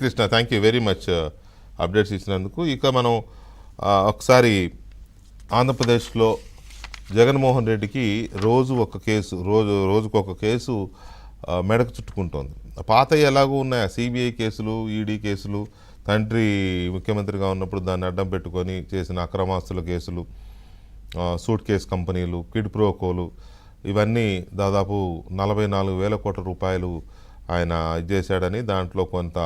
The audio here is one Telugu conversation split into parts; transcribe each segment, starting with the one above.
Krishna thank you very much updates ఇచ్చినందుకు. ఇక మనం ఒకసారి ఆంధ్రప్రదేశ్లో జగన్మోహన్ రెడ్డికి రోజు ఒక కేసు రోజు రోజుకు ఒక కేసు మెడకు చుట్టుకుంటోంది. పాత ఎలాగూ ఉన్నాయి? సిబిఐ కేసులు ఈడీ కేసులు తండ్రి ముఖ్యమంత్రిగా ఉన్నప్పుడు దాన్ని అడ్డం పెట్టుకొని చేసిన అక్రమాస్తుల కేసులు సూట్ కేసు కంపెనీలు కిడ్ ప్రోకోలు ఇవన్నీ దాదాపు నలభై నాలుగు వేల కోట్ల రూపాయలు ఆయన ఇది చేశాడని దాంట్లో కొంత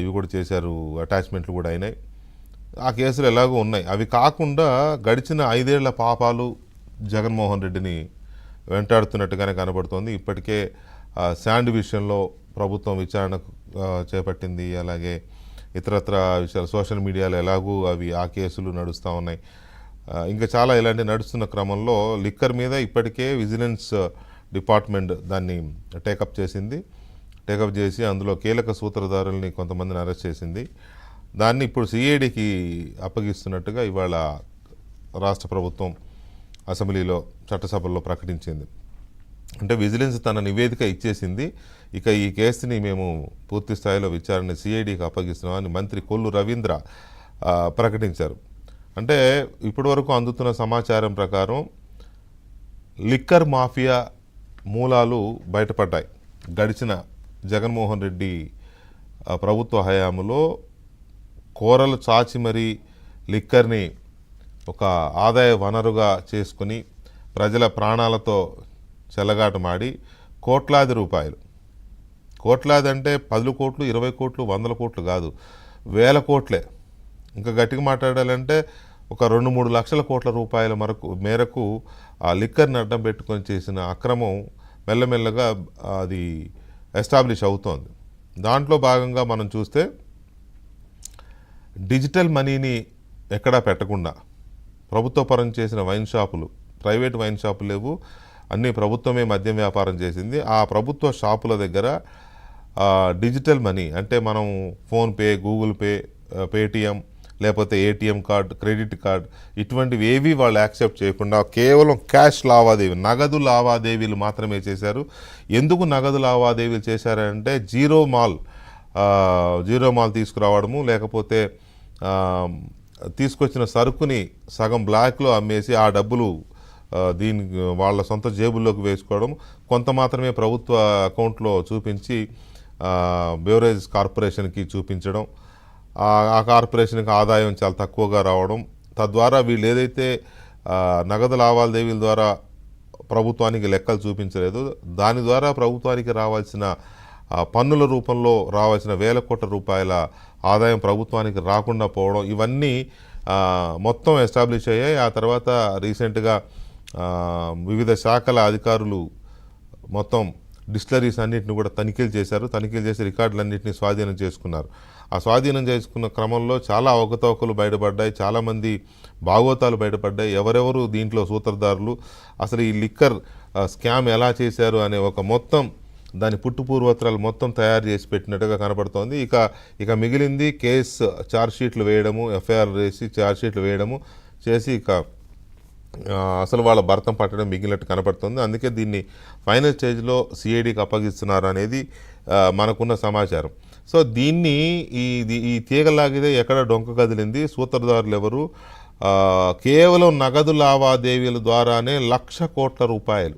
ఇవి కూడా చేశారు అటాచ్మెంట్లు కూడా అయినాయి. ఆ కేసులు ఎలాగో ఉన్నాయి. అవి కాకుండా గడిచిన ఐదేళ్ళ పాపాలు జగన్మోహన్ రెడ్డిని వెంటాడుతున్నట్టుగానే కనబడుతోంది. ఇప్పటికే శాండ్ విషయంలో ప్రభుత్వం విచారణ చేపట్టింది. అలాగే ఇతరత్ర విషయాలు సోషల్ మీడియాలో ఎలాగూ అవి ఆ కేసులు నడుస్తూ ఉన్నాయి. ఇంకా చాలా ఇలాంటి నడుస్తున్న క్రమంలో లిక్కర్ మీద ఇప్పటికే విజిలెన్స్ డిపార్ట్మెంట్ దాన్ని టేకప్ చేసింది. టేకప్ చేసి అందులో కీలక సూత్రధారుల్ని కొంతమందిని అరెస్ట్ చేసింది. దాన్ని ఇప్పుడు సిఐడికి అప్పగిస్తున్నట్టుగా ఇవాళ రాష్ట్ర ప్రభుత్వం అసెంబ్లీలో చట్టసభల్లో ప్రకటించింది. అంటే విజిలెన్స్ తన నివేదిక ఇచ్చేసింది. ఇక ఈ కేసుని మేము పూర్తి స్థాయిలో విచారణ సిఐడికి అప్పగిస్తున్నామని మంత్రి కొల్లు రవీంద్ర ప్రకటించారు. అంటే ఇప్పటివరకు అందుతున్న సమాచారం ప్రకారం లిక్కర్ మాఫియా మూలాలు బయటపడ్డాయి. గడిచిన జగన్మోహన్ రెడ్డి ప్రభుత్వ హయాంలో కూరలు చాచి మరీ లిక్కర్ని ఒక ఆదాయ వనరుగా చేసుకుని ప్రజల ప్రాణాలతో చెలగాటమాడి కోట్లాది రూపాయలు. కోట్లాది అంటే పదులు కోట్లు ఇరవై కోట్లు వందల కోట్లు కాదు వేల కోట్లే. ఇంకా గట్టిగా మాట్లాడాలంటే ఒక రెండు మూడు లక్షల కోట్ల రూపాయల మరకు మేరకు ఆ లిక్కర్ని అడ్డం పెట్టుకొని చేసిన అక్రమం మెల్లమెల్లగా అది ఎస్టాబ్లిష్ అవుతోంది. దాంట్లో భాగంగా మనం చూస్తే డిజిటల్ మనీని ఎక్కడా పెట్టకుండా ప్రభుత్వ పరం చేసిన వైన్ షాపులు ప్రైవేట్ వైన్ షాపులు లేవు. అన్నీ ప్రభుత్వమే మద్యం వ్యాపారం చేసింది. ఆ ప్రభుత్వ షాపుల దగ్గర డిజిటల్ మనీ అంటే మనం ఫోన్పే గూగుల్ పే పేటిఎం లేకపోతే ఏటీఎం కార్డ్ క్రెడిట్ కార్డ్ ఇటువంటివి ఏవి వాళ్ళు యాక్సెప్ట్ చేయకుండా కేవలం క్యాష్ లావాదేవీ నగదు లావాదేవీలు మాత్రమే చేశారు. ఎందుకు నగదు లావాదేవీలు చేశారంటే జీరో మాల్ జీరో మాల్ తీసుకురావడము లేకపోతే తీసుకొచ్చిన సరుకుని సగం బ్లాక్లో అమ్మేసి ఆ డబ్బులు దీని వాళ్ళ సొంత జేబుల్లోకి వేసుకోవడం కొంత మాత్రమే ప్రభుత్వ అకౌంట్లో చూపించి బెవరేజ్ కార్పొరేషన్కి చూపించడం ఆ కార్పొరేషన్కి ఆదాయం చాలా తక్కువగా రావడం తద్వారా వీళ్ళు ఏదైతే నగదు లావాదేవీల ద్వారా ప్రభుత్వానికి లెక్కలు చూపించలేదు దాని ద్వారా ప్రభుత్వానికి రావాల్సిన పన్నుల రూపంలో రావాల్సిన వేల కోట్ల రూపాయల ఆదాయం ప్రభుత్వానికి రాకుండా పోవడం ఇవన్నీ మొత్తం ఎస్టాబ్లిష్ అయ్యాయి. ఆ తర్వాత రీసెంట్గా వివిధ శాఖల అధికారులు మొత్తం డిస్టిలరీస్ అన్నింటిని కూడా తనిఖీలు చేశారు. తనిఖీలు చేసి రికార్డులన్నింటినీ స్వాధీనం చేసుకున్నారు. ఆ స్వాధీనం చేసుకున్న క్రమంలో చాలా అవకతవకలు బయటపడ్డాయి చాలామంది భాగవతాలు బయటపడ్డాయి. ఎవరెవరు దీంట్లో సూత్రధారులు? అసలు ఈ లిక్కర్ స్కామ్ ఎలా చేశారు అనే ఒక మొత్తం దాని పుట్టుపూర్వత్రాలు మొత్తం తయారు చేసి పెట్టినట్టుగా కనపడుతోంది. ఇక ఇక మిగిలింది కేసు ఛార్జ్షీట్లు వేయడము ఎఫ్ఐఆర్ వేసి ఛార్జ్షీట్లు వేయడము చేసి ఇక అసలు వాళ్ళ భర్తం పట్టడం మిగిలినట్టు కనపడుతుంది. అందుకే దీన్ని ఫైనల్ స్టేజ్లో సిఐడికి అప్పగిస్తున్నారు అనేది మనకున్న సమాచారం. సో దీన్ని ఈ ఇది- ఈ తీగలాగితే ఎక్కడ డొంక కదిలింది? సూత్రధారులు ఎవరు కేవలం నగదు లావాదేవీల ద్వారానే లక్ష కోట్ల రూపాయలు.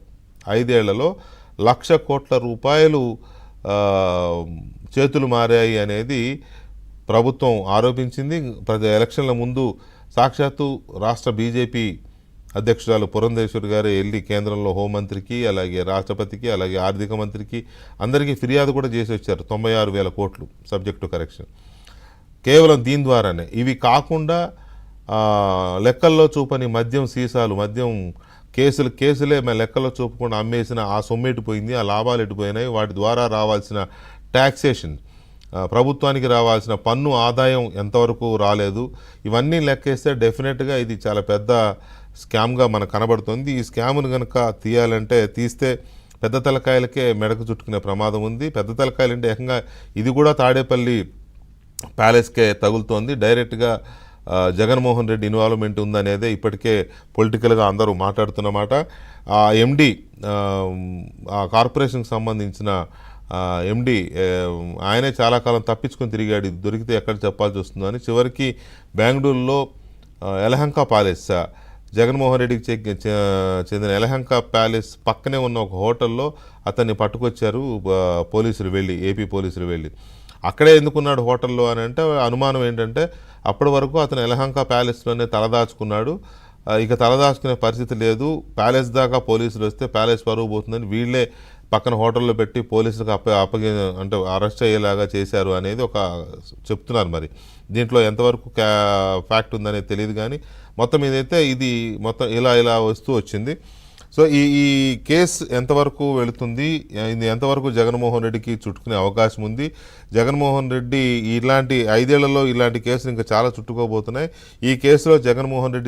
ఐదేళ్ళలో లక్ష కోట్ల రూపాయలు చేతులు మారాయి అనేది ప్రభుత్వం ఆరోపించింది. ప్రతి ఎలక్షన్ల ముందు సాక్షాత్తు రాష్ట్ర బీజేపీ అధ్యక్షురాలు పురంధేశ్వరి గారు వెళ్ళి కేంద్రంలో హోంమంత్రికి అలాగే రాష్ట్రపతికి అలాగే ఆర్థిక మంత్రికి అందరికీ ఫిర్యాదు కూడా చేసి వచ్చారు. తొంభై ఆరు వేల కోట్లు సబ్జెక్ట్ టు కరెక్షన్. కేవలం దీని ద్వారానే. ఇవి కాకుండా లెక్కల్లో చూపని మద్యం సీసాలు మద్యం కేసులు కేసులే మేము లెక్కల్లో చూపకుండా అమ్మేసిన ఆ సొమ్ము ఎటుపోయింది ఆ లాభాలు ఎటుపోయినాయి వాటి ద్వారా రావాల్సిన ట్యాక్సేషన్ ప్రభుత్వానికి రావాల్సిన పన్ను ఆదాయం ఎంతవరకు రాలేదు ఇవన్నీ లెక్కేస్తే డెఫినెట్గా ఇది చాలా పెద్ద స్కామ్గా మనకు కనబడుతుంది. ఈ స్కామ్ను కనుక తీయాలంటే తీస్తే పెద్ద తలకాయలకే మెడకు చుట్టుకునే ప్రమాదం ఉంది. పెద్ద తలకాయలు అంటే ఏకంగా ఇది కూడా తాడేపల్లి ప్యాలెస్కే తగులుతోంది. డైరెక్ట్గా జగన్మోహన్ రెడ్డి ఇన్వాల్వ్మెంట్ ఉందనేదే ఇప్పటికే పొలిటికల్గా అందరూ మాట్లాడుతున్నమాట ఆ ఎండి ఆ కార్పొరేషన్కి సంబంధించిన ఎండి ఆయనే చాలా కాలం తప్పించుకొని తిరిగాడు. దొరికితే ఎక్కడ చెప్పాల్సి వస్తుందని చివరికి బెంగళూరులో ఎలహంక యలహంక ప్యాలెస్ జగన్మోహన్ రెడ్డికి చెక్- చెందిన ఎలహంక ప్యాలెస్ పక్కనే ఉన్న ఒక హోటల్లో అతన్ని పట్టుకొచ్చారు పోలీసులు వెళ్ళి ఏపీ పోలీసులు వెళ్ళి. అక్కడే ఎందుకున్నాడు హోటల్లో అని అంటే అనుమానం ఏంటంటే అప్పటి వరకు అతను ఎలహంక ప్యాలెస్లోనే తలదాచుకున్నాడు. ఇక తలదాచుకునే పరిస్థితి లేదు. ప్యాలెస్ దాకా పోలీసులు వస్తే ప్యాలెస్ పరుగు పోతుందని వీళ్ళే పక్కన హోటల్లో పెట్టి పోలీసులకు అప్ప అప్పగి అంటే అరెస్ట్ అయ్యేలాగా చేశారు అనేది ఒక చెప్తున్నారు మరి. దీంట్లో ఎంతవరకు క్యా ఫ్యాక్ట్ ఉందనేది తెలియదు కానీ మొత్తం ఇదైతే ఇది మొత్తం ఇలా ఇలా వస్తూ వచ్చింది. సో ఈ ఈ కేసు ఎంతవరకు వెళుతుంది? ఇది ఎంతవరకు జగన్మోహన్ రెడ్డికి చుట్టుకునే అవకాశం ఉంది? జగన్మోహన్ రెడ్డి ఇలాంటి ఐదేళ్ళలో ఇలాంటి కేసులు ఇంకా చాలా చుట్టుకోబోతున్నాయి. ఈ కేసులో జగన్మోహన్ రెడ్డి